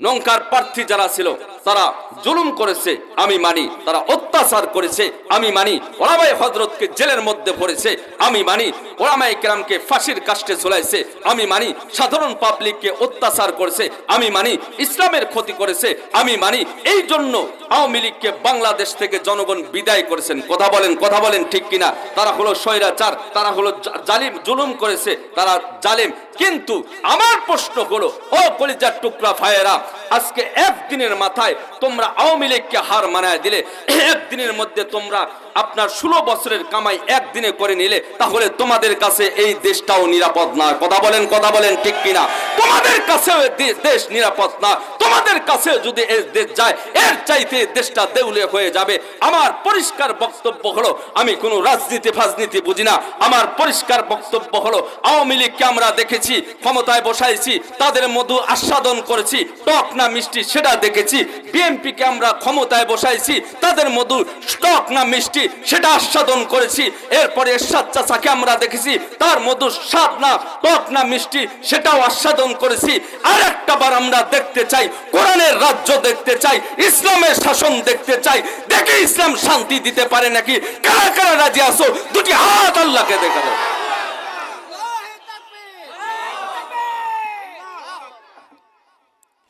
নৌকার প্রার্থী যারা ছিল, তারা জুলুম করেছে, আমি মানি। তারা অত্যাচার করেছে, আমি মানি। ওলামাই হজরতকে জেলের মধ্যে ভরেছে, আমি মানি। ওলামাই কেরামকে ফাঁসির কাষ্টে ঝুলাইছে, আমি মানি। সাধারণ পাবলিককে অত্যাচার করেছে, আমি মানি। ইসলামের ক্ষতি করেছে, আমি মানি। এই জন্য আওয়ামী লীগকে বাংলাদেশ থেকে জনগণ বিদায় করেছেন। কথা বলেন কথা বলেন ঠিক কিনা? তারা হলো স্বৈরাচার, তারা হলো জালিম, জুলুম করেছে, তারা জালিম। কিন্তু আমার প্রশ্ন হলো, ও কলিজার টুকরা ভাইয়েরা আজকে একদিনের মাথায় তোমরা আওয়ামী লীগকে হার মানায় দিলে, একদিনের মধ্যে তোমরা আপনার ষোলো বছরের কামাই একদিনে করে নিলে, তাহলে তোমাদের কাছে এই দেশটাও নিরাপদ না। কথা বলেন কথা বলেন ঠিক কিনা? তোমাদের কাছেও দেশ নিরাপদ না। তোমাদের কাছে যদি এই দেশ যায়, এর চাইতে দেশটা দেউলে হয়ে যাবে। আমার পরিষ্কার বক্তব্য হলো, আমি কোনো রাজনীতি ফাজনীতি বুঝি না। আমার পরিষ্কার বক্তব্য হলো, আওয়ামী লীগকে আমরা দেখেছি, ক্ষমতায় বসাইছি, তাদের মধু আস্বাদন করেছি টক না মিষ্টি সেটা দেখেছি। বিএনপিকে আমরা ক্ষমতায় বসাইছি, তাদের মধু টক না মিষ্টি সেটা আস্বাদন করেছি। এরপরে এরশাদ চাচাকে আমরা দেখেছি, তার মধু স্বাদ না টক না মিষ্টি সেটাও আস্বাদন করেছি। আর একটা বার আমরা দেখতে চাই, কোরআনের রাজ্য দেখতে চাই, ইসলামের শাসন দেখতে চাই। দেখে ইসলাম শান্তি দিতে পারে নাকি? কারা কারা রাজি আসো দুটি হাত আল্লাহকে দেখাবে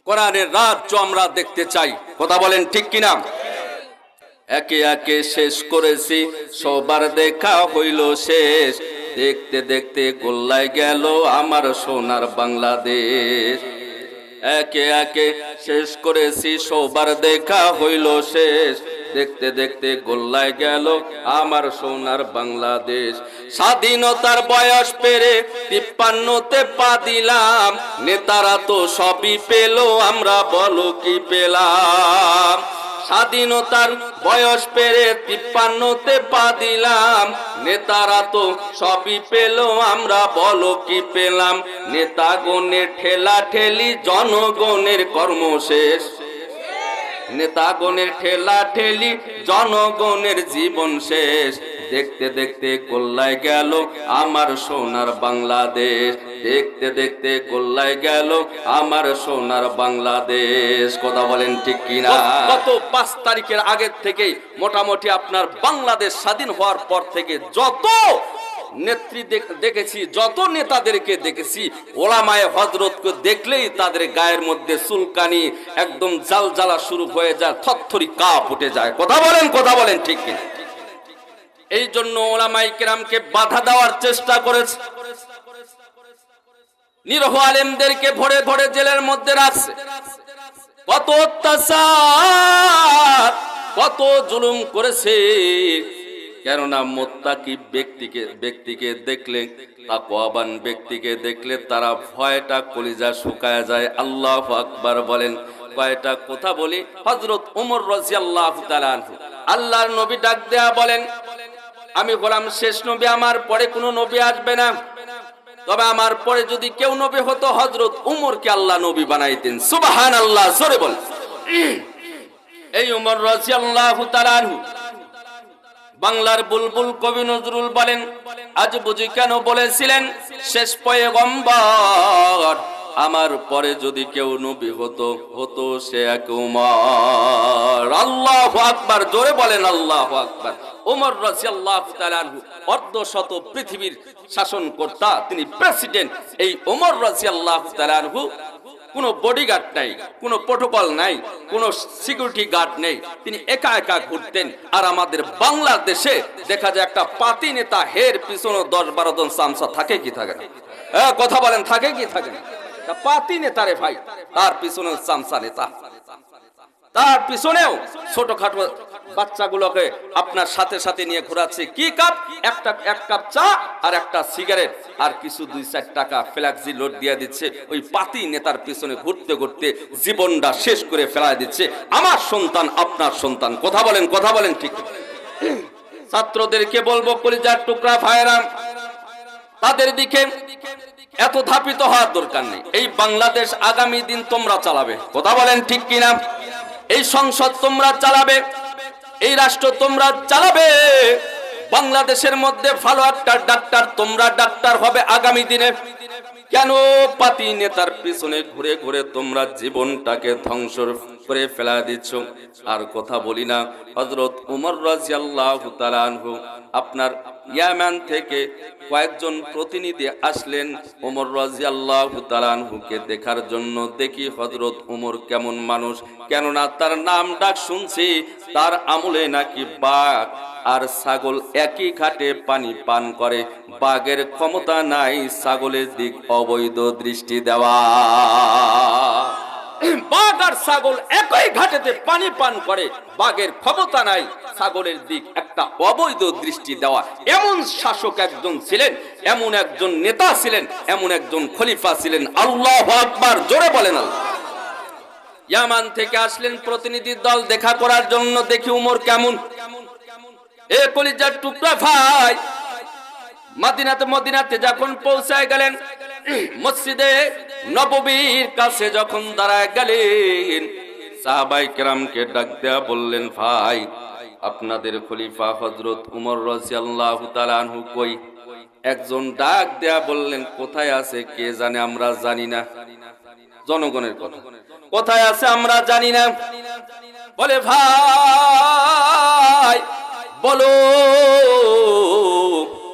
কোরআনের রাজ্য আমরা দেখতে চাই। কথা বলেন ঠিক কিনা? একে একে শেষ করেছি, সবার দেখা হইল শেষ। দেখতে দেখতে গোল্লায় গেল আমার সোনার বাংলাদেশ। একে একে শেষ করেছি, সবার দেখা হইল শেষ। দেখতে দেখতে গোল্লায় গেল আমার সোনার বাংলাদেশ। স্বাধীনতার বয়স পেরে তিপ্পান্নতে পা দিলাম। নেতারা তো সবই পেল, আমরা বলো কি পেলাম? স্বাধীনতার বয়স পেরে তিপ্পান্নতে পা দিলাম। নেতারা তো সবই পেল, আমরা বলো কি পেলাম। নেতাগণের ঠেলা ঠেলি জনগণের কর্মশেষ। নেতাগণের ঠেলা ঠেলি জনগণের জীবন শেষ। দেখতে দেখতে গোল্লায় গেল আমার সোনার বাংলাদেশ। দেখতে দেখতে গোল্লায় গেল আমার সোনার বাংলাদেশ। কথা বলেন ঠিক কিনা? গত পাঁচ তারিখের আগের থেকেই মোটামুটি আপনার বাংলাদেশ স্বাধীন হওয়ার পর থেকে যত নেত্রী দেখ- দেখেছি, যত নেতাদেরকে দেখেছি, ওলামায় হজরতকে দেখলেই তাদের গায়ের মধ্যে চুলকানি একদম জাল জ্বালা শুরু হয়ে যায়, থরথরি কাপ উঠে যায়। কথা বলেন কথা বলেন ঠিক কিনা? এই জন্য ওলামাই কেরামকে বাধা দেওয়ার চেষ্টা করেছে। নিরহ আলেমদেরকে ভরে ভরে জেলের মধ্যে রাখছে। কত অত্যাচার, কত জুলুম করেছে। কেননা মোত্তাকি ব্যক্তিকে ব্যক্তিকে দেখলে, তাকওয়াবান ব্যক্তিকে দেখলে তারা ভয়টা কলিজা শুকায় যায়। আল্লাহ আকবার বলেন, কয়টা কথা বলি? হজরত উমর রাজিয়াল্লাহু তাআলা আল্লাহর নবী ডাক দেয়া বলেন আমি গোলাম শেষ নবী আমার পরে কোনো নবী আসবে না। তবে আমার পরে যদি কেউ নবী হতো হজরত উমরকে আল্লাহ নবী বানাইতেন। সুবাহান আল্লাহ জোরে বল। এই উমর তাআলা আনহু। বাংলার বুলবুল কবি নজরুল বলেন, আজ বুঝি কেন বলেছিলেন, শেষ পয়গম্বর আমার পরে যদি কেউ নবী হতো হতো সে এক উমর। আল্লাহ আকবার জোরে বলেন আল্লাহ আকবার। ওমর রাজিয়াল্লাহু তাআলা আনহু অর্ধ শত পৃথিবীর শাসনকর্তা তিনি প্রেসিডেন্ট। এই ওমর রাজিয়াল্লাহু তাআলা আনহু কোনো বডিগার্ড নাই কোনো প্রোটোকল নাই কোনো সিকিউরিটি গার্ড নেই। তিনি একা একা ঘুরতেন। আর আমাদের বাংলাদেশে দেখা যায় একটা পাতি নেতা হের পিছনে দশ বারো জন সামসা থাকে কি থাকে না? হ্যাঁ, কথা বলেন থাকে কি থাকে না? পাতি নেতা রে ভাই, তার পিছনে সামসা নেতা। তার পিছনেও ছোটখাটো বাচ্চাগুলোকে আপনার সাথে সাথে নিয়ে ঘোরাচ্ছে। কি কাপ? একটা, এক কাপ চা আর একটা সিগারেট। আর কিছু দুই চার টাকা ফ্ল্যাক্সি লোড দিয়ে দিচ্ছে। ওই পাতি নেতার পিছনে ঘুরতে ঘুরতে জীবনটা শেষ করে ফেলায় দিচ্ছে। আমার সন্তান, আপনার সন্তান। কথা বলেন কথা বলেন ঠিক। ছাত্রদেরকে বলব, কলিজার টুকরা ভাইরাম তাদের দিকে এত ধাপিত হওয়ার দরকার নেই। এই বাংলাদেশ আগামী দিন তোমরা চালাবে। কথা বলেন ঠিক কিনা? এই সংসদ তোমরা চালাবে, এই রাষ্ট্র তোমরা চালাবে। বাংলাদেশের মধ্যে ভালো একটা ডাক্তার, তোমরা ডাক্তার হবে আগামী দিনে। কেন পাতি নেতার পিছনে ঘুরে ঘুরে তোমরা জীবনটাকে ধ্বংস করে ফেলা দিচ্ছ। আর কথা বলি না। হজরত উমর রাজিয়াল্লাহু আপনার ইয়ামান থেকে কয়েকজন প্রতিনিধি আসলেন ওমর রাজিয়াল্লাহু দেখার জন্য। দেখি হজরত উমর কেমন মানুষ। কেননা তার নাম ডাক শুনছি, তার আমলে নাকি বাঘ আর ছাগল একই ঘাটে পানি পান করে। বাঘের ক্ষমতা নাই ছাগলের দিক অবৈধ দৃষ্টি দেওয়া। বাঘ আর ছাগল একই ঘাটেতে পানি পান করে। বাঘের দিক একটা অবৈধ দৃষ্টি দেওয়া। এমন শাসক একজন ছিলেন, এমন একজন নেতা ছিলেন, এমন একজন খলিফা ছিলেন। ইয়ামান থেকে আসলেন প্রতিনিধি দল দেখা করার জন্য, দেখি উমর কেমন। এ কলিজার টুকরা ভাই, মদিনাতে মদিনাতে যখন পৌঁছায় গেলেন মসজিদে নববীর কাছে যখন দাঁড়ায় গেলেন, সাহাবাই কেরামকে ডাক দেয়া বললেন, ভাই, আপনাদের খলিফা হজরত উমর রাজিয়াল্লাহু তাআলা আনহু কই? একজন ডাক দেয়া বললেন, কোথায় আছে? কে জানে? আমরা জানি না। জনগণের কথা, কোথায় আছে? আমরা জানি না। বলে, ভাই, বলো,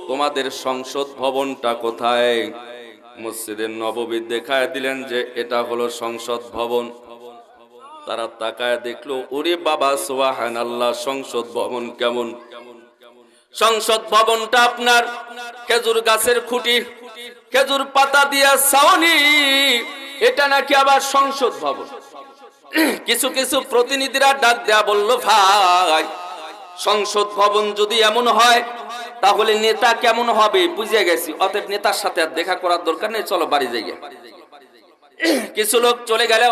তোমাদের সংসদ ভবনটা কোথায়? মসজিদের নববী দেখায় দিলেন যে এটা হলো সংসদ ভবন। তারা তাকায় দেখল, ওরে বাবা সোহান আল্লাহ সংসদ ভবন কেমন? সংসদ ভবনটা আপনার খেজুর গাছের খুঁটি, খেজুর পাতা দিয়া ছাউনি এটা নাকি আবার সংসদ ভবন? কিছু কিছু প্রতিনিধিরা ডাক দেয়া বলল, ভাই সংসদ ভবন যদি এমন হয়, তাহলে নেতা কেমন হবে বুঝে গেছি। অতএব নেতার সাথে আর দেখা করার দরকার নেই, চলো বাড়ি যাই কিছু লোক চলে গেল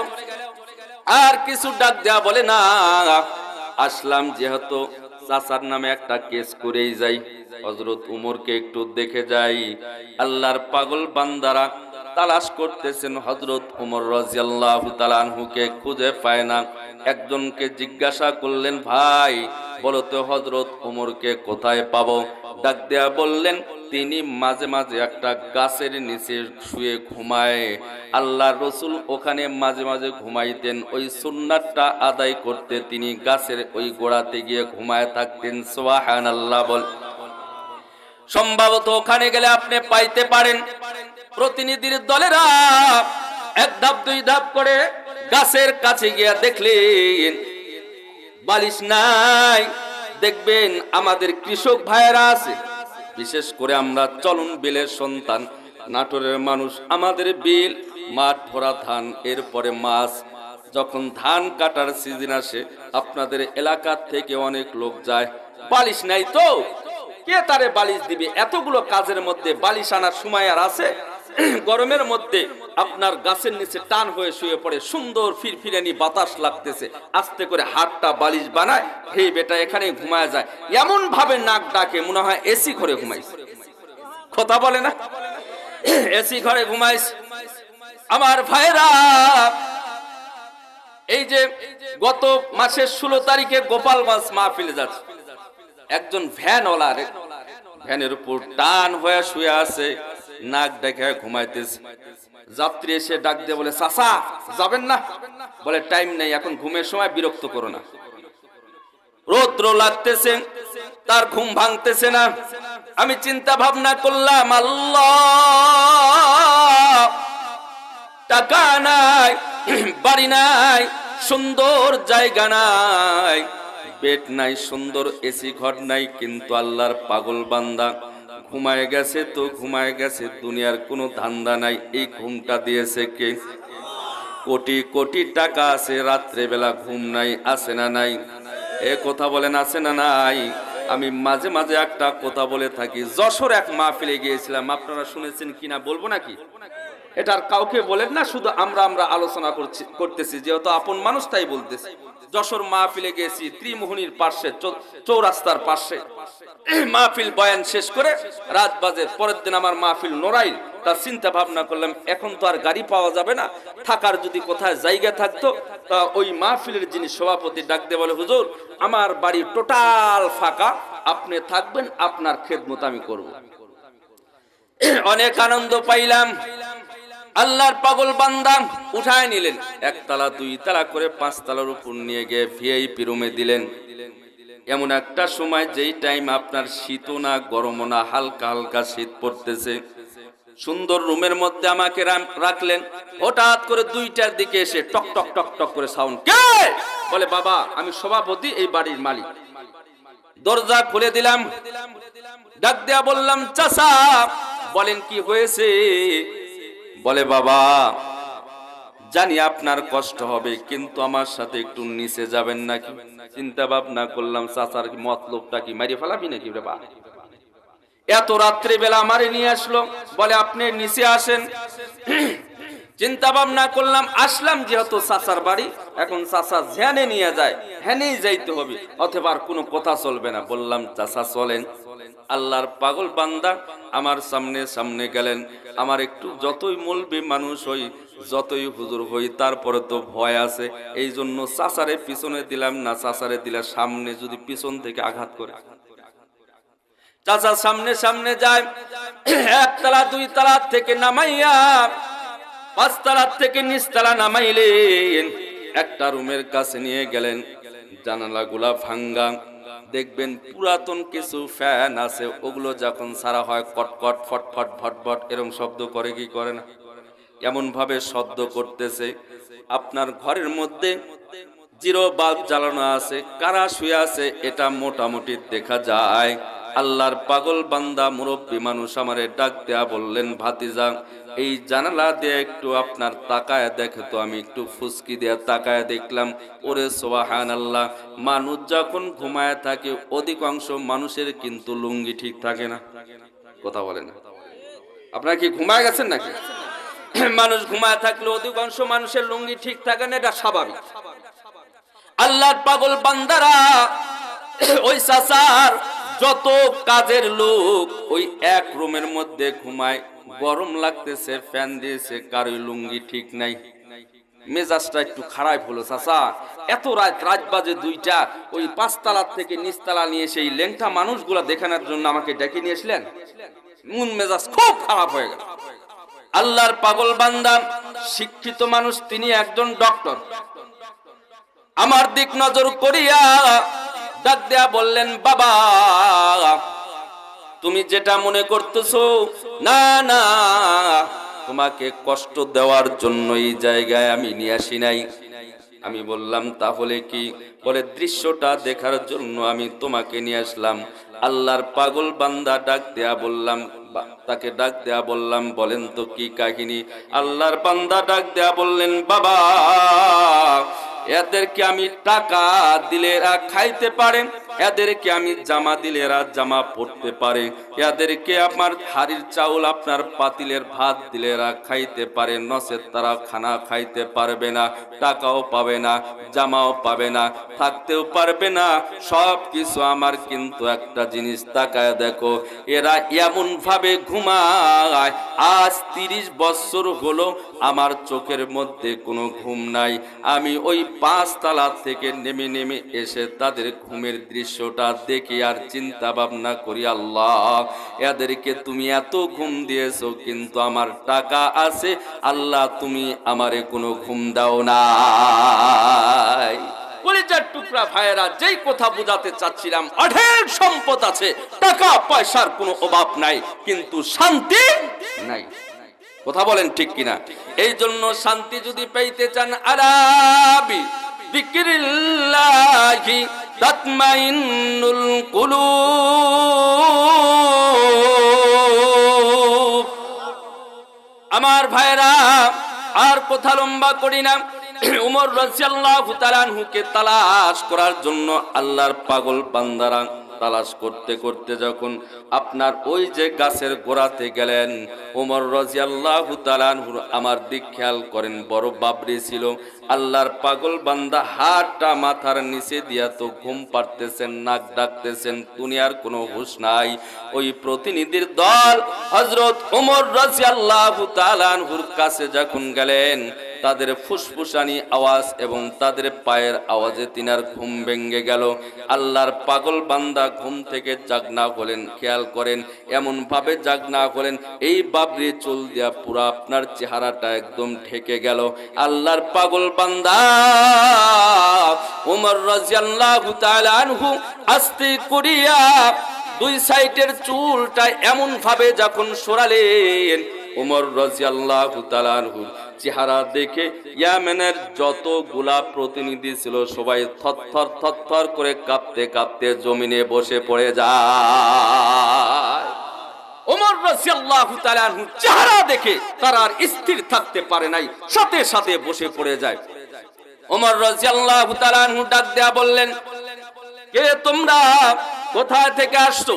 আর কিছু ডাক দেয়া বলে, না, আসলাম যেহেতু চাচার নামে একটা কেস করেই যাই। হজরত উমরকে একটু দেখে যাই। আল্লাহর পাগল বান্দারা তালাশ করতেছেন হজরত উমর রাজিয়াল্লাহু তাআলাহুকে খুঁজে পায় না। একজনকে জিজ্ঞাসা করলেন, ভাই, বলো তো হজরত উমরকে কোথায় পাবো? ডাক দেয়া বললেন, তিনি মাঝে মাঝে একটা গাছের নিচে শুয়ে ঘুমায়। আল্লাহ রসুল ওখানে মাঝে মাঝে ঘুমাইতেন। ওই সুন্নারটা আদায় করতে তিনি গাছের ওই গোড়াতে গিয়ে ঘুমায় থাকতেন। সোহান আল্লাহ বল সম্ভবত ওখানে গেলে আপনি পাইতে পারেন। প্রতিনিধির দলেরা এক ধাপ, দুই ধাপ করে গাছের কাছে গিয়া দেখলেন, বালিশ নাই। দেখবেন আমাদের কৃষক ভাইয়েরা আছে। বিশেষ করে আমরা চলন বিলের সন্তান, নাটোরের মানুষ, আমাদের বিল, মাঠ ভরা ধান, এরপরে মাছ। যখন ধান কাটার সিজন আসে, আপনাদের এলাকার থেকে অনেক লোক যায়, বালিশ নাই তো? কে তারে বালিশ দিবে? এতগুলো কাজের মধ্যে বালিশ আনার সময় আর আছে? গরমের মধ্যে আপনার গাছের নিচে টান হয়ে শুয়ে পড়ে, সুন্দর ফিরফিরানি বাতাস লাগতেছে। আস্তে করে হাতটা বালিশ বানায়, হে বেটা এখানে ঘুমায় যায়। এমন ভাবে নাক ডাকে, মনে হয় এসি ঘরে ঘুমাইছে। কথা বলে না? এসি ঘরে ঘুমাইছে। আমার ভাইরা, এই যে গত মাসের ষোলো তারিখে গোপালগঞ্জ মাহফিলে যাচ্ছে। একজন ভ্যানওয়ালার ভ্যানের উপর টান হয়ে শুয়ে আছে। নাক ডেকে ঘুমাইতেছে। যাত্রী এসে ডাক দিয়ে বলে, চাচা, যাবেন না? বলে, টাইম নেই, এখন ঘুমের সময় বিরক্ত করো না। রৌদ্র লাগতেছে, তার ঘুম ভাঙতেছে না। আমি চিন্তা ভাবনা করলাম টাকা নাই, বাড়ি নাই, সুন্দর জায়গা নাই, বেড নাই, সুন্দর এসি ঘর নাই, কিন্তু আল্লাহর পাগল বান্দা ঘুমায় গেছে তো ঘুমায় গেছে, দুনিয়ার কোনো ধান্দা নাই। এই ঘুমটা দিয়েছে কে? কোটি কোটি টাকা আছে রাত্রে বেলা ঘুম নাই, আছে না নাই? এ কথা বলেন, আছে না নাই? আমি মাঝে মাঝে একটা কথা বলে থাকি, যশোর এক মাহফিলে গিয়েছিলাম, আপনারা শুনেছেন কিনা বলব নাকি? এটার কাউকে বলেন না, শুধু আমরা আমরা আলোচনা করছি, করতেছি, যেহেতু আপন মানুষ তাই বলতেছি। যশোর মাহফিলে গেছি, ত্রিমোহনীর পাশে চৌরাস্তার পাশে। মাহফিল বয়ান শেষ করে রাত বাজে, পরের দিন আমার মাহফিল নোরাইল। তার চিন্তা ভাবনা করলাম, এখন তো আর গাড়ি পাওয়া যাবে না। থাকার যদি কোথায় জায়গা থাকতো, তা ওই মাহফিলের যিনি সভাপতি ডাক দিয়ে বলে, হুজুর, আমার বাড়ি টোটাল ফাঁকা। আপনি থাকবেন, আপনার খেদমত আমি করব। অনেক আনন্দ পাইলাম। আল্লাহর পাগল বান্দা উঠায় নিলেন। একতলা দুই তালা করে পাঁচ তালার উপর নিয়ে গিয়ে ভিআইপি রুমে দিলেন। এমন একটা সময় যেই টাইম আপনার শীতও না গরমও না, হালকা হালকা শীত পড়তেছে। সুন্দর রুমের মধ্যে আমাকে রাখলেন। হঠাৎ করে দুইটার দিকে এসে টক টক টক টক করে সাউন্ড কে? বলে, বাবা, আমি সভাপতি, এই বাড়ির মালিক। দরজা খুলে দিলাম। ডাক দেয়া বললাম, চাচা, বলেন কি হয়েছে? বলে, বাবা, জানি আপনার কষ্ট হবে, কিন্তু আমার সাথে একটু নিচে যাবেন নাকি? চিন্তা ভাবনা করলাম, চাচার মতলবটা কি, মারিয়ে ফেলাবি নাকি রে বা? এত রাত্রে বেলা আমারে নিয়ে আসলো, বলে, আপনি নিচে আসেন। চিন্তা ভাবনা করলাম, আসলাম যেহেতু চাচার বাড়ি, এখন চাচা ধ্যানে নিয়ে যায় হ্যানেই যাইতে হবে, অথবা আর কোনো কথা চলবে না। বললাম, চাচা চলেন। আল্লাহর পাগল বান্দা আমার সামনে সামনে গেলেন। আমার একটু যতই মলবে মানুষ হই, যতই হুজুর হই, তারপরে তো ভয় আছে। এই জন্য চাচারে পিছনে দিলাম না, চাচারে দিলে সামনে যদি পিছন থেকে আঘাত করে। চাচা সামনে সামনে যায় একতলা দুই তলা থেকে নামাইয়া পাঁচতলা থেকে নিচতলা নামাইলেন। একটা রুমের কাছে নিয়ে গেলেন। জানালাগুলা ভাঙ্গা। দেখবেন পুরাতন কিছু ফ্যান আছে, ওগুলো যখন সারা হয় কটকট, ফটফট, ভটভট, এরম শব্দ করে, কি করে না? এমন ভাবে শব্দ করতেছে। আপনার ঘরের মধ্যে জিরো বাল্ব জ্বালানো আছে, কারা শুয়ে আছে, এটা মোটামুটি দেখা যায়। আল্লাহর পাগল বান্দা, মুরব্বী মানুষ আমারে ডাক দেয়া বললেন, ভাতিজা, এই জানালা দিয়ে একটু আপনার তাকায় দেখে তো, আমি একটু ফুসকি দিয়ে তাকায় দেখলাম। ওরে সোহান আল্লাহ মানুষ যখন ঘুমায় থাকে, অধিকাংশ মানুষের কিন্তু লুঙ্গি ঠিক থাকে না। কথা বলে না। আপনারা কি ঘুমায় গেছেন নাকি? মানুষ ঘুমায় থাকলে অধিকাংশ মানুষের লুঙ্গি ঠিক থাকে না, এটা স্বাভাবিক। আল্লাহর পাগল বান্দারা ওই সাসার যত কাজের লোক ওই এক রুমের মধ্যে ঘুমায়, গরম লাগতেছে, ফ্যান দিয়েছে, কারোই লুঙ্গি ঠিক নাই। মেজাজটা একটু খারাপ হলো, চাচা। এত রাত রাত বাজে দুইটা, ওই পাঁচতলার থেকে নিচতলা নিয়ে সেই লেংটা মানুষগুলা দেখানোর জন্য আমাকে ডেকে নিয়েছিলেন মন মেজাজ খুব খারাপ হয়ে গেল। আল্লাহর পাগল বান্দা, শিক্ষিত মানুষ, তিনি একজন ডক্টর। আমার দিক নজর করিয়া ডাক দেয়া বললেন, বাবা, তুমি যেটা মনে করতেছো, না না, তোমাকে কষ্ট দেওয়ার জন্য এই জায়গায় আমি নিয়ে আসি নাই। আমি বললাম, তাহলে কি বলে দৃশ্যটা দেখার জন্য আমি তোমাকে নিয়ে আসলাম? আল্লাহর পাগল বান্দা ডাক দেয়া বললাম তাকে ডাক দেয়া বললাম, বলেন তো কি কাহিনী? আল্লাহর বান্দা ডাক দেয়া বললেন, বাবা এদেরকে আমি টাকা দিলে খাইতে পারে এদেরকে আমি জামা দিলে এরা জামা পড়তে পারে। এদেরকে আমার হাড়ির চাউল আপনার পাতিলের ভাত দিলে এরা খাইতে পারে। নসের তারা খানা খাইতে পারবে না, টাকাও পাবে না, জামাও পাবে না, থাকতেও পারবে না। সব কিছু আমার কিন্তু একটা জিনিস তাকায় দেখো, এরা এমন ভাবে ঘুমায়, আজ তিরিশ বছর হলো আমার চোখের মধ্যে কোনো ঘুম নাই। আমি ওই পাঁচতলা থেকে নেমে নেমে এসে তাদের ঘুমের দৃশ্যটা দেখি আর চিন্তা ভাবনা করি, আল্লাহ, এদেরকে তুমি এত ঘুম দিয়েছ, কিন্তু আমার টাকা আছে, আল্লাহ, তুমি আমারে কোনো ঘুম দাও কলিজার টুকরা ভাইয়েরা, যেই কথা বুঝাতে চাচ্ছিলাম সম্পদ আছে, টাকা, পয়সার কোনো অভাব নাই, কিন্তু শান্তি নাই। কথা বলেন ঠিক কিনা? এই জন্য শান্তি যদি পেতে চান, আরাবি। বিক্রিল্লাহি তাতমাইন্নুল কুলুব। আমার ভাইরা, আর কথা লম্বা করি না। উমর রাজিয়াল্লাহু তাআলাহুকে তালাশ করার জন্য আল্লাহর পাগল বান্দারা তালাশ করতে করতে যখন আপনার ওই যে গাছের গোড়াতে গেলেন, উমর রাজিয়াল্লাহু তাআলাহুর আমার দিক খেয়াল করেন, বড় বাবরি ছিল। আল্লাহর পাগল বান্দা হাতটা মাথার নিচে দিয়া তো ঘুম পারতেছেন নাক ডাকতেছেন, দুনিয়ার কোনো হুশ নাই। ওই প্রতিনিধির দল হজরত উমর রাজিয়াল্লাহু তালানহুর কাছে যখন গেলেন তাদের ফুসফুসানি আওয়াজ এবং তাদের পায়ের আওয়াজে তিনার ঘুম ভেঙে গেল। আল্লাহর পাগল বান্দা ঘুম থেকে জাগনা হলেন, খেয়াল করেন এমন ভাবে জাগনা হলেন, এই বাবরি চুল দিয়া পুরা আপনার চেহারাটা একদম ঢেকে গেল। আল্লাহর পাগল বান্দা উমর রাজিয়াল্লাহু তাআলা আনহু আস্তে করিয়া দুই সাইডের চুলটা এমন ভাবে যখন সরালেন, উমর রাজিয়াল্লাহু তাআলা আনহু চেহারা দেখে ইয়ামেনের যত গোলাপ প্রতিনিধি ছিল সবাই থরথর থরথর করে কাঁপতে কাঁপতে জমিনে বসে পড়ে যায়। চেহারা দেখে তারা আর স্থির থাকতে পারে নাই, সাথে সাথে বসে পড়ে যায়। ডাক দেয়া বললেন তোমরা? থেকে আসছো?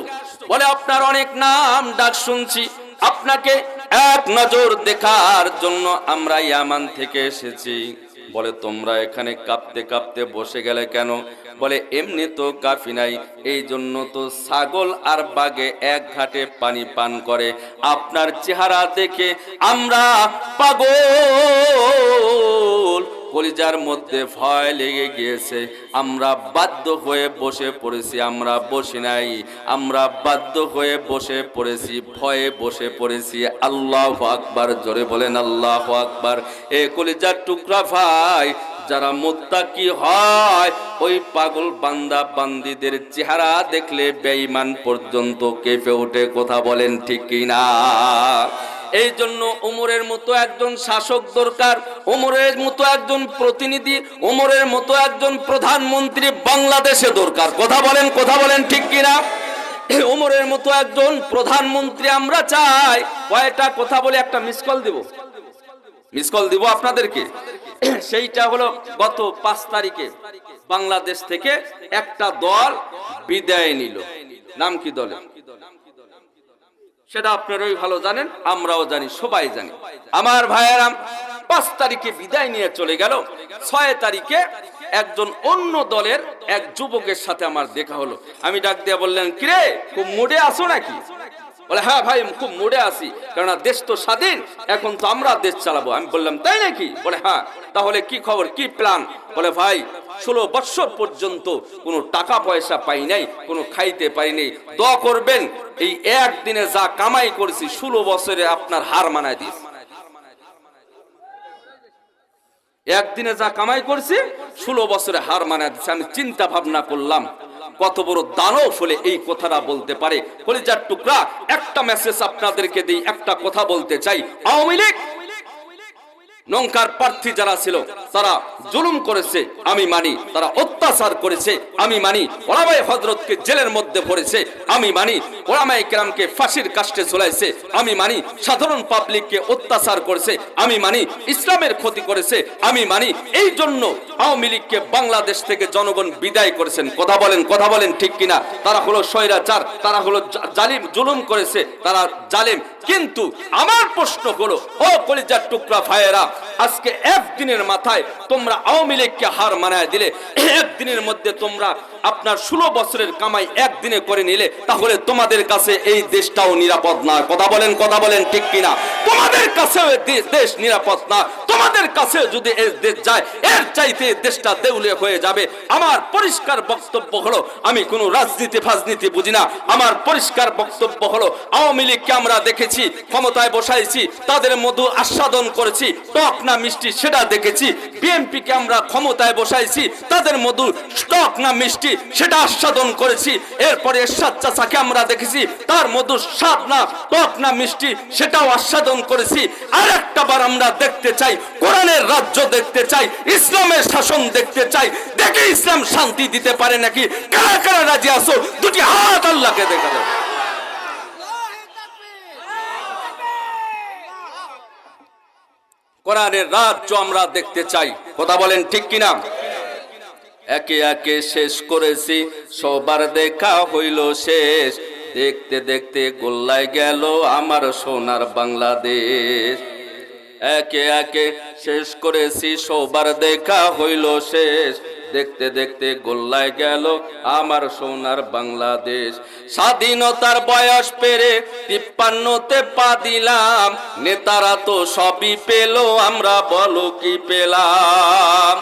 বলে, আপনার অনেক নাম, ডাক শুনছি। আপনাকে এক নজর দেখার জন্য আমরা ইয়ামান থেকে এসেছি। বলে, তোমরা এখানে কাঁপতে কাঁপতে বসে গেলে কেন? বলে, এমনি তো কাফি নাই। এই জন্য তো ছাগল আর বাগে এক ঘাটে পানি পান করে। আপনার চেহারা দেখে আমরা পাগল কলিজার মধ্যে ভয় লেগে গিয়েছে। আমরা বাধ্য হয়ে বসে পড়েছি, আমরা বসি নাই। আমরা বাধ্য হয়ে বসে পড়েছি, ভয়ে বসে পড়েছি। আল্লাহ আকবার, জোরে বলেন আল্লাহ আকবার। এ কলিজার টুকরা ভাই, যারা মুত্তাকি হয়, ওই পাগল বান্দা বান্দিদের চেহারা দেখলে বেঈমান পর্যন্ত কেঁপে ওঠে। কথা বলেন ঠিক কিনা? এই জন্য ওমরের মতো একজন শাসক দরকার ওমরের মতো একজন প্রতিনিধি ওমরের মতো একজন প্রধানমন্ত্রী বাংলাদেশে দরকার। কথা বলেন কথা বলেন ঠিক কিনা? ওমরের মতো একজন প্রধানমন্ত্রী আমরা চাই। কয়টা কথা বলে একটা মিস কল দিব? মিস কল দিব আপনাদেরকে? সেইটা হলো গত পাঁচ তারিখে বাংলাদেশ থেকে একটা দল বিদায় নিল। নাম কি দলে সেটা আপনারাই ভালো জানেন, আমরাও জানি, সবাই জানি। আমার ভাইয়েরাম পাঁচ তারিখে বিদায় নিয়ে চলে গেল। ছয় তারিখে একজন অন্য দলের এক যুবকের সাথে আমার দেখা হলো। আমি ডাক দিয়ে বললেন কিরে, খুব মুডে আসো নাকি? বলে হ্যাঁ ভাই, খুব মুডে আসি কেননা দেশ তো স্বাধীন, এখন তো আমরা দেশ চালাবো। আমি বললাম, তাই নাকি? বলে হ্যাঁ তাহলে কি খবর, কি প্ল্যান বলে, ভাই, ষোলো বৎসর পর্যন্ত কোনো টাকা পয়সা পাই নাই, কোনো খাইতে পারি নাই, দোয়া করবেন এই একদিনে যা কামাই করেছি, ষোলো বছরে আপনার হার মানায় দিস একদিনে যা কামাই করছি, ষোলো বছরে হার মানায় দিচ্ছে আমি চিন্তা ভাবনা করলাম, কত বড় দানব হলে এই কথাটা বলতে পারে। কলিজার টুকরা, একটা মেসেজ আপনাদেরকে দিই, একটা কথা বলতে চাই। আওয়ামী লীগ নৌকার প্রার্থী যারা ছিল, তারা জুলুম করেছে, আমি মানি। তারা অত্যাচার করেছে, আমি মানি। ওলামাই হজরতকে জেলের মধ্যে ভরেছে, আমি মানি। ওলামাই কেরামকে ফাঁসির কাষ্টে ঝুলাইছে, আমি মানি। সাধারণ পাবলিককে অত্যাচার করেছে, আমি মানি। ইসলামের ক্ষতি করেছে, আমি মানি। এই জন্য আওয়ামী লীগকে বাংলাদেশ থেকে জনগণ বিদায় করেছেন। কথা বলেন কথা বলেন ঠিক কিনা? তারা হলো স্বৈরাচার, তারা হলো জালিম, জুলুম করেছে, তারা জালিম। কিন্তু আমার প্রশ্ন হলো, ও কলিজার টুকরা ভাইয়েরা, আজকে একদিনের মাথায় তোমরা আওয়ামী লীগকে হার মানায় দিলে, একদিনের মধ্যে তোমরা আপনার ষোলো বছরের কামাই একদিনে করে নিলে, তাহলে তোমাদের কাছে এই দেশটাও নিরাপদ না। কথা বলেন কথা বলেন ঠিক কিনা? তোমাদের কাছেও দেশ নিরাপদ না। তোমাদের কাছে যদি এই দেশ যায়, এর চাইতে দেশটা দেউলে হয়ে যাবে। আমার পরিষ্কার বক্তব্য হলো, আমি কোনো রাজনীতি ফাজনীতি বুঝি না। আমার পরিষ্কার বক্তব্য হলো, আওয়ামী লীগকে আমরা দেখেছি ক্ষমতায় বসাইছি, তাদের মধু আস্বাদন করেছি, টক না মিষ্টি সেটা দেখেছি, বিএনপিকে আমরা ক্ষমতায় বসাইছি, তাদের মধু টক না মিষ্টি সেটা আস্বাদন করেছি, এরপরে এরশাদ চাচাকে আমরা দেখেছি, তার মধু স্বাদ না, টক না মিষ্টি সেটাও আস্বাদন করেছি। আর একটা বার আমরা দেখতে চাই, কোরআনের রাজ্য দেখতে চাই, ইসলামের শাসন দেখতে চাই, দেখে ইসলাম শান্তি দিতে পারে নাকি? কারা কারা রাজি আসো দুটি হাত আল্লাহকে দেখা কোরআনের রাজ্য আমরা দেখতে চাই। কথা বলেন ঠিক কিনা? একে একে শেষ করেছি, সবার দেখা হইল শেষ। দেখতে দেখতে গোল্লায় গেল আমার সোনার বাংলাদেশ। একে একে শেষ করেছি, সবার দেখা হইল শেষ। দেখতে দেখতে গোল্লায় গেল আমার সোনার বাংলাদেশ। স্বাধীনতার বয়স পেরে তিপ্পান্নতে পা দিলাম, নেতারা তো সবই পেল, আমরা বলো কি পেলাম?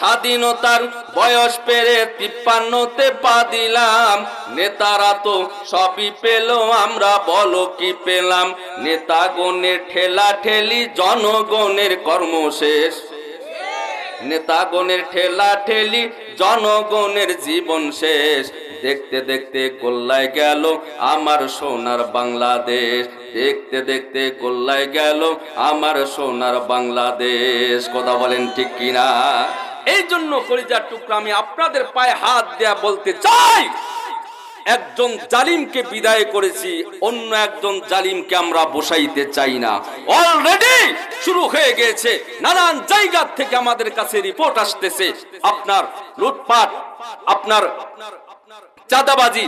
স্বাধীনতার বয়স পেরে তিপ্পান্নতে পা দিলাম, নেতারা তো সবই পেল, আমরা বলো কি পেলাম? নেতাগণের ঠেলা ঠেলি জনগণের কর্মশেষ। নেতাগণের ঠেলা ঠেলি, জনগণের জীবন শেষ। দেখতে দেখতে গোল্লায় গেল আমার সোনার বাংলাদেশ। দেখতে দেখতে গোল্লায় গেল আমার সোনার বাংলাদেশ। কথা বলেন ঠিক কিনা? এই জন্য কলিজার টুকরা আমি আপনাদের পায়ে হাত দেয়া বলতে চাই একজন জালিমকে বিদায় করেছি, অন্য একজন জালিমকে আমরা বসাইতে চাই না। অলরেডি শুরু হয়ে গেছে। নানান জায়গা থেকে আমাদের কাছে রিপোর্ট আসতেছে। আপনার লুটপাট, আপনার চাঁদাবাজি,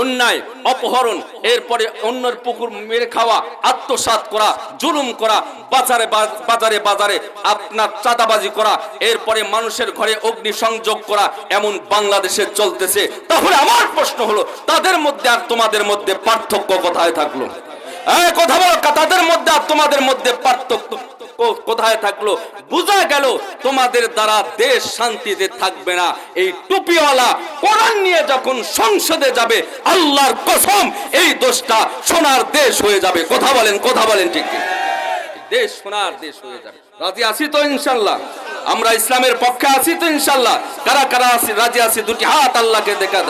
অন্যায়, অপহরণ, এরপরে অন্যের পুকুর মেরে খাওয়া আত্মসাত করা, জুলুম করা, বাজারে বাজারে বাজারে আপনার চাঁদাবাজি করা, এরপরে মানুষের ঘরে অগ্নি সংযোগ করা, এমন বাংলাদেশে চলতেছে। তাহলে আমার প্রশ্ন হলো, তাদের মধ্যে আর তোমাদের মধ্যে পার্থক্য কোথায় থাকল? তাদের মধ্যে আর তোমাদের মধ্যে পার্থক্য কোথায় থাকল? বোঝা গেল, তোমাদের দ্বারা দেশ শান্তিতে থাকবে না। এই টুপিওয়ালা কোরআন নিয়ে যখন সংসদে যাবে, আল্লাহর কসম, এই দোষটা সোনার দেশ হয়ে যাবে। কথা বলেন কথা বলেন ঠিক দেশ সোনার দেশ হয়ে যাবে। রাজি আছি তো, ইনশাল্লাহ? আমরা ইসলামের পক্ষে আছি তো, ইনশাল্লাহ। কারা কারা আছি, রাজি আছি, দুটি হাত আল্লাহকে দেখা